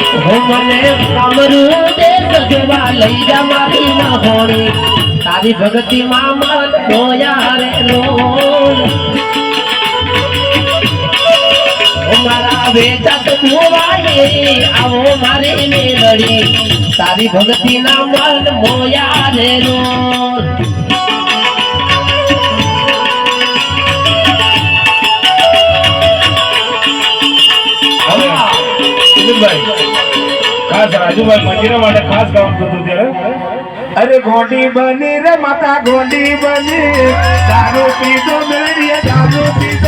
મને કામરું દે સજવા લઈ જા મારી ના હોણી તારી ભક્તિ માં મન મોયા રે ઓ મારા બેટા તો મોવાએ આવો મારે મેલડી તારી ભક્તિ ના મન મોયા રે રોણ દિલીપભાઈ ખાસ રાજુભાઈ મંદિર માટે ખાસ કામ કરતું ત્યારે. અરે ગોંડી બની રે, માતા ગોંડી બની. દારૂ પીધો, મેળીએ, દારૂ પીધો.